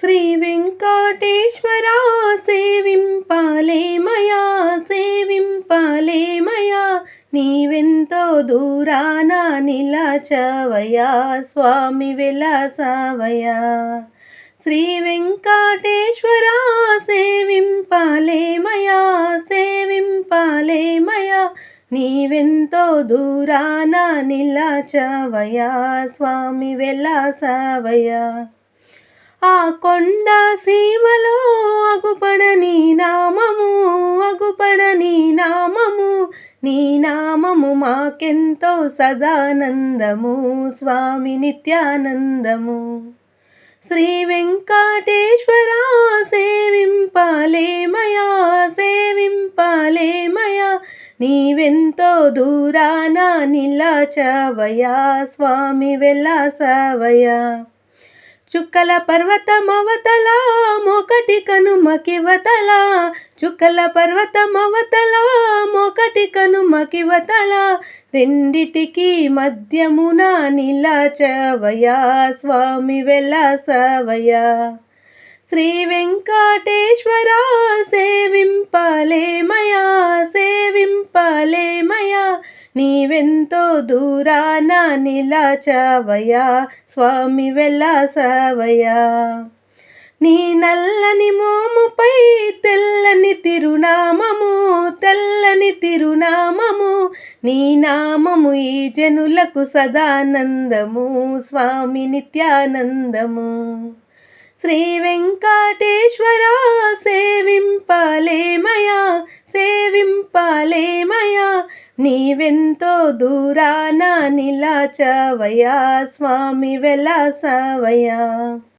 శ్రీ వెంకటేశ్వర సేవింపాలే మయా సేవింపాలే మయా నీవెంతో దూరాన నిలచవయా స్వామి విలాసవయా. శ్రీ వెంకటేశ్వర సేవింపాలే మయా సేవింపాలే మయా నీవెంతో దూరాన నిలచవయా స్వామి వెలసవయా. ఆ కొండ సీమలో అగుపడని నామము అగుపడని నామము. నీ నామము మాకెంతో సదానందము స్వామి నిత్యానందము. శ్రీ వెంకటేశ్వర సేవింపాలేమయా సేవింపాలేమయా నీవెంతో దూరాన నిలచవయా స్వామి వెలసవయా చుక్కల పర్వతమవతల మొకటి కనుమకివతల చుక్కల పర్వతమవతల మొకటి కనుమకివతల రెండిటికి మధ్యమున నిలచవయా స్వామి వెలసవయా శ్రీ వెంకటేశ్వర సేవింపలేమయా నీవెంతో దూరాన నిలచవయా స్వామి వెలసవయా నీ నల్లని మోముపై తెల్లని తిరునామము తెల్లని తిరునామము నీ నామము ఈ జనులకు సదానందము స్వామి నిత్యానందము. శ్రీ వెంకటేశ్వర సేవింపలేమయా నీవెంతో దూరాన నిలాచవయా స్వామి వెలాసవయా